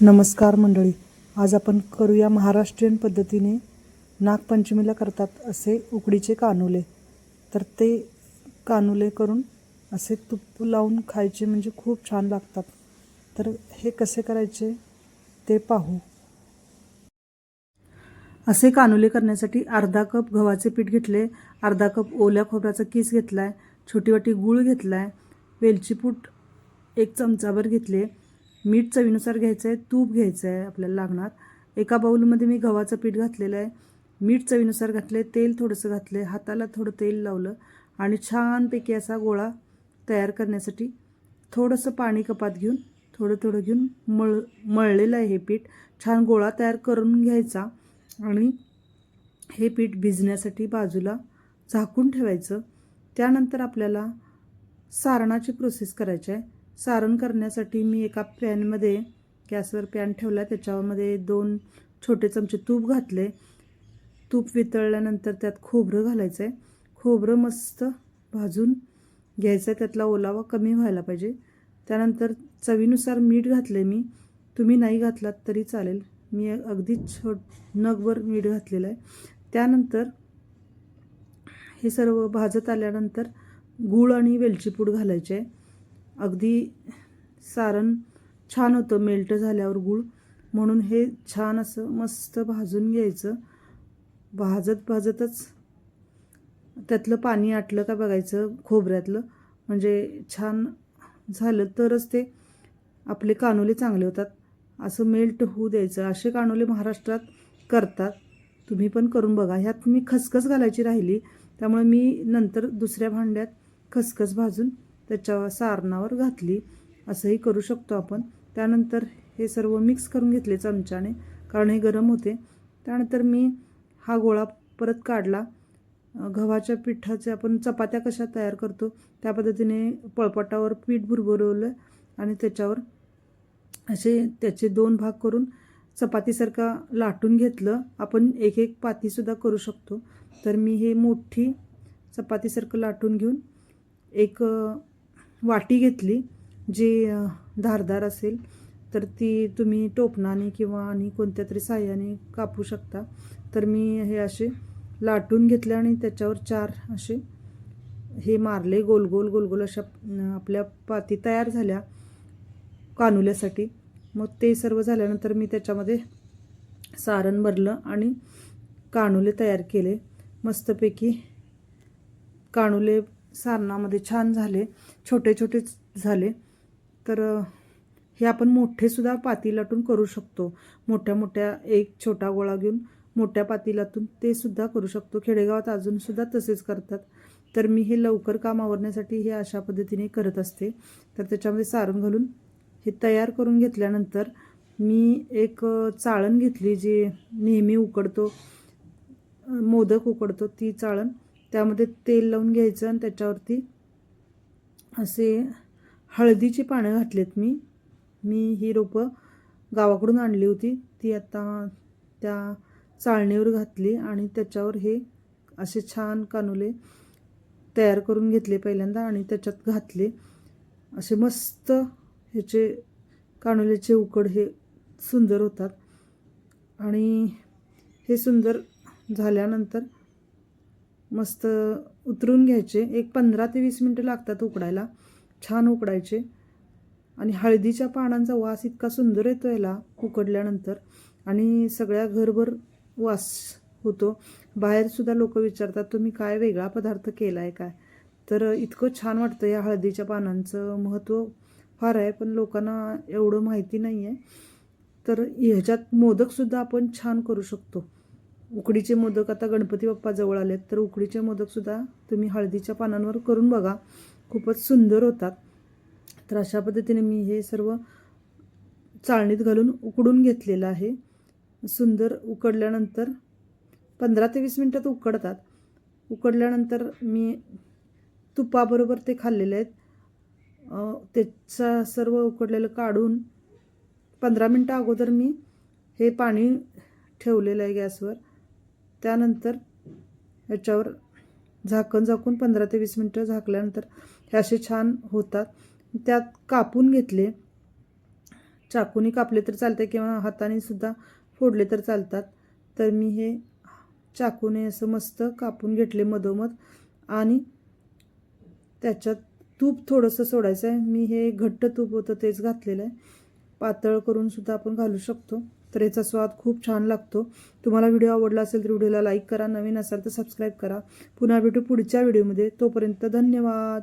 नमस्कार मंडळी. आज आपण करूया महाराष्ट्रीयन पद्धतीने नागपंचमीला करतात असे उकडीचे कानुले. तर ते कानुले करून असे तूप लावून खायचे म्हणजे खूप छान लागतात. तर हे कसे करायचे ते पाहू. असे कानुले करण्यासाठी अर्धा कप गव्हाचे पीठ घेतले अर्धा कप ओल्या खोबऱ्याचा किस घेतला आहे छोटी वाटी गूळ घेतला आहे वेलचीपूट एक चमचाभर घेतले मीठ चवीनुसार घ्यायचं आहे तूप घ्यायचं आहे आपल्याला लागणार. एका बाऊलमध्ये मी गव्हाचं पीठ घातलेलं आहे. मीठ चवीनुसार घातले तेल थोडंसं घातले हाताला थोडं तेल लावलं आणि छानपैकी असा गोळा तयार करण्यासाठी थोडंसं पाणी कपात घेऊन थोडं थोडं घेऊन मळ मळलेलं आहे हे पीठ. छान गोळा तयार करून घ्यायचा आणि हे पीठ भिजण्यासाठी बाजूला झाकून ठेवायचं. त्यानंतर आपल्याला सारणाची प्रोसेस करायची आहे. सारण करण्यासाठी मी एका पॅनमध्ये गॅसवर पॅन ठेवला त्याच्यामध्ये दोन छोटे चमचे तूप घातले. तूप वितळल्यानंतर त्यात खोबरं घालायचं आहे खोबरं मस्त भाजून घ्यायचं आहे त्यातला ओलावा कमी व्हायला पाहिजे. त्यानंतर चवीनुसार मीठ घातले मी. तुम्ही नाही घातलात तरी चालेल. मी अगदी छोट नगभर मीठ घातलेलं आहे. त्यानंतर हे सर्व भाजत आल्यानंतर गूळ आणि वेलचीपूड घालायचे. आहे अगदी सारण छान होतं मेल्ट झाल्यावर गूळ. म्हणून हे छान असं मस्त भाजून घ्यायचं. भाजत भाजतच त्यातलं पाणी आटलं का बघायचं खोबऱ्यातलं. म्हणजे छान झालं तरच ते आपले कानोले चांगले होतात. असं मेल्ट होऊ द्यायचं. असे कानोले महाराष्ट्रात करतात. तुम्ही पण करून बघा. ह्यात मी खसखस घालायची राहिली. त्यामुळे मी नंतर दुसऱ्या भांड्यात खसखस भाजून त्याच्या सारणावर घातली. असंही करू शकतो आपण. त्यानंतर हे सर्व मिक्स करून घेतले चमच्याने. कारण हे गरम होते. त्यानंतर मी हा गोळा परत काढला. गव्हाच्या पिठाचे आपण चपात्या कशा तयार करतो त्या पद्धतीने पळपटावर पीठ भुरभुरवलं आणि त्याच्यावर असे त्याचे दोन भाग करून चपातीसारखा लाटून घेतलं. आपण एक एक पातीसुद्धा करू शकतो. तर मी हे मोठी चपातीसारखं लाटून घेऊन एक वाटी घेतली जी धारदार असेल तर ती तुम्ही टोपणाने किंवा आणि कोणत्या तरी साह्याने कापू शकता. तर मी हे असे लाटून घेतले आणि त्याच्यावर चार असे हे मारले गोल गोल गोल गोल अशा आपल्या पाती तयार झाल्या कानुल्यासाठी. मग ते सर्व झाल्यानंतर मी त्याच्यामध्ये सारण भरलं आणि कानुले तयार केले. मस्तपैकी कानुले सारणामध्ये छान झाले छोटे छोटे झाले. तर हे आपण मोठेसुद्धा पातीलाटून करू शकतो. मोठ्या मोठ्या एक छोटा गोळा घेऊन मोठ्या पातीलातून ते सुद्धा करू शकतो. खेडेगावात अजूनसुद्धा तसेच करतात. तर मी हे लवकर काम आवरण्यासाठी हे अशा पद्धतीने करत असते. तर त्याच्यामध्ये सारण घालून हे तयार करून घेतल्यानंतर मी एक चाळण घेतली जी नेहमी उकडतो मोदक उकडतो ती चाळण. त्यामध्ये तेल लावून घ्यायचं आणि त्याच्यावरती असे हळदीची पानं घातलेत मी. मी ही रोपं गावाकडून आणली होती. ती आता त्या चाळणीवर घातली आणि त्याच्यावर हे असे छान कानुले तयार करून घेतले पहिल्यांदा आणि त्याच्यात घातले. असे मस्त ह्याचे कानुल्याचे उकड हे सुंदर होतात. आणि हे सुंदर झाल्यानंतर मस्त उतरून घ्यायचे. एक पंधरा ते वीस मिनटं लागतात उकडायला. छान उकडायचे. आणि हळदीच्या पानांचा वास इतका सुंदर येतो याला उकडल्यानंतर. आणि सगळ्या घरभर वास होतो. बाहेरसुद्धा लोक विचारतात तुम्ही काय वेगळा पदार्थ केला आहे काय? तर इतकं छान वाटतं या हळदीच्या पानांचं. महत्त्व फार आहे पण लोकांना एवढं माहिती नाही आहे तर ह्याच्यात मोदकसुद्धा आपण छान करू शकतो. उकडीचे मोदक आता गणपती बाप्पा जवळ आलेत. तर उकडीचे मोदकसुद्धा तुम्ही हळदीच्या पानांवर करून बघा. खूपच सुंदर होतात. तर अशा पद्धतीने मी हे सर्व चाळणीत घालून उकडून घेतलेलं आहे. सुंदर उकडल्यानंतर पंधरा ते वीस मिनटात उकडतात. उकडल्यानंतर मी तुपाबरोबर ते खाल्लेले आहेत. त्याचा सर्व उकडलेलं काढून पंधरा मिनटं अगोदर मी हे पाणी ठेवलेलं आहे गॅसवर. त्यानंतर ह्याच्यावर झाकण झाकून पंधरा ते वीस मिनटं झाकल्यानंतर हे असे छान होतात. त्यात कापून घेतले. चाकूनी कापले तर चालते किंवा हाताने सुद्धा फोडले तर चालतात. तर मी हे चाकूने असं मस्त कापून घेतले मधोमध. आणि त्याच्यात तूप थोडंसं सोडायचं आहे मी हे घट्ट तूप होतं तेच घातलेलं आहे. पातळ करून सुद्धा आपण घालू शकतो. तर याचा स्वाद खूप छान लागतो. तुम्हाला व्हिडिओ आवडला असेल तर व्हिडिओला लाईक करा. नवीन असाल तर सबस्क्राईब करा. पुन्हा भेटू पुढच्या व्हिडिओमध्ये. तोपर्यंत धन्यवाद.